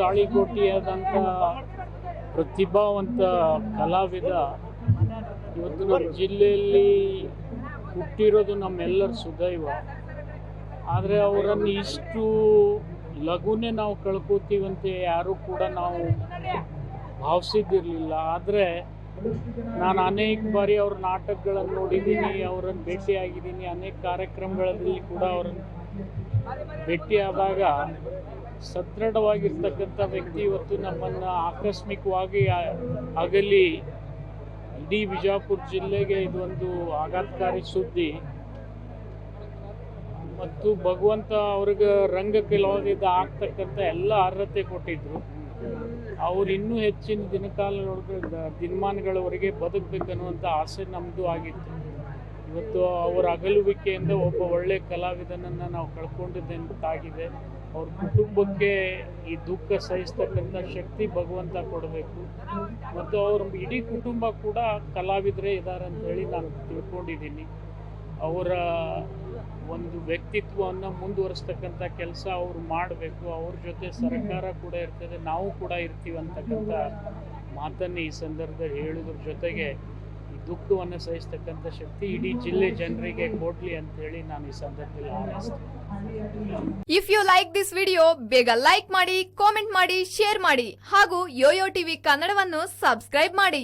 ತಾಳಿಕೋಟಿಯಾದಂಥ ಪ್ರತಿಭಾವಂತ ಕಲಾವಿದ ಇವತ್ತು ನಮ್ಮ ಜಿಲ್ಲೆಯಲ್ಲಿ ಹುಟ್ಟಿರೋದು ನಮ್ಮೆಲ್ಲರ ಸುದೈವ. ಆದರೆ ಅವರನ್ನು ಇಷ್ಟು ಲಘುನೇ ನಾವು ಕಳ್ಕೋತೀವಂತೆ ಯಾರೂ ಕೂಡ ನಾವು ಭಾವಿಸಿದ್ದಿರಲಿಲ್ಲ. ಆದರೆ ನಾನು ಅನೇಕ ಬಾರಿ ಅವ್ರ ನಾಟಕಗಳನ್ನು ನೋಡಿದ್ದೀನಿ, ಅವರನ್ನು ಭೇಟಿಯಾಗಿದ್ದೀನಿ, ಅನೇಕ ಕಾರ್ಯಕ್ರಮಗಳಲ್ಲಿ ಕೂಡ ಅವರನ್ನು ಭೇಟಿಯಾದಾಗ ಸದೃಢವಾಗಿರ್ತಕ್ಕಂಥ ವ್ಯಕ್ತಿ ಇವತ್ತು ನಮ್ಮನ್ನು ಆಕಸ್ಮಿಕವಾಗಿ ಆಗಲಿ ಇಡೀ ಬಿಜಾಪುರ ಜಿಲ್ಲೆಗೆ ಇದೊಂದು ಆಘಾತಕಾರಿ ಸುದ್ದಿ. ಮತ್ತು ಭಗವಂತ ಅವ್ರಿಗೆ ರಂಗ ಕಲಾವಿದ ಆಗ್ತಕ್ಕಂಥ ಎಲ್ಲ ಅರ್ಹತೆ ಕೊಟ್ಟಿದ್ರು. ಅವ್ರು ಇನ್ನೂ ಹೆಚ್ಚಿನ ದಿನಕಾಲದೊಳಗೆ ದಿನಮಾನಗಳವರೆಗೆ ಬದುಕಬೇಕನ್ನುವಂಥ ಆಸೆ ನಮ್ಮದು ಆಗಿತ್ತು. ಇವತ್ತು ಅವರ ಅಗಲುವಿಕೆಯಿಂದ ಒಬ್ಬ ಒಳ್ಳೆ ಕಲಾವಿದನನ್ನು ನಾವು ಕಳ್ಕೊಂಡಿದ್ದಂತಾಗಿದೆ. ಅವ್ರ ಕುಟುಂಬಕ್ಕೆ ಈ ದುಃಖ ಸಹಿಸ್ತಕ್ಕಂಥ ಶಕ್ತಿ ಭಗವಂತ ಕೊಡಬೇಕು. ಮತ್ತು ಅವ್ರ ಇಡೀ ಕುಟುಂಬ ಕೂಡ ಕಲಾವಿದರೇ ಇದ್ದಾರೆ ಅಂತ ಹೇಳಿ ನಾನು ತಿಳ್ಕೊಂಡಿದ್ದೀನಿ. ಅವರ ಒಂದು ವ್ಯಕ್ತಿತ್ವವನ್ನು ಮುಂದುವರಿಸ್ತಕ್ಕಂಥ ಕೆಲಸ ಅವರು ಮಾಡಬೇಕು. ಅವ್ರ ಜೊತೆ ಸರ್ಕಾರ ಕೂಡ ಇರ್ತದೆ. ನಾವು ಕೂಡ ಇರ್ತೀವಿ ಅಂತಕ್ಕಂಥ ಮಾತನ್ನು ಈ ಸಂದರ್ಭದಲ್ಲಿ ಹೇಳೋದ್ರ. ಜೊತೆಗೆ ಈ ದುಃಖವನ್ನು ಸಹಿಸ್ತಕ್ಕಂಥ ಶಕ್ತಿ ಇಡೀ ಜಿಲ್ಲೆ ಜನರಿಗೆ ಅಂತ ಹೇಳಿ ನಾನು ಈ ಸಂದರ್ಭದಲ್ಲಿ if you like this video ಬೇಗ ಲೈಕ್ ಮಾಡಿ ಕಾಮೆಂಟ್ ಮಾಡಿ ಶೇರ್ ಮಾಡಿ ಹಾಗೂ ಯೋಯೋ ಟಿವಿ ಕನ್ನಡವನ್ನು ಸಬ್ಸ್ಕ್ರೈಬ್ ಮಾಡಿ.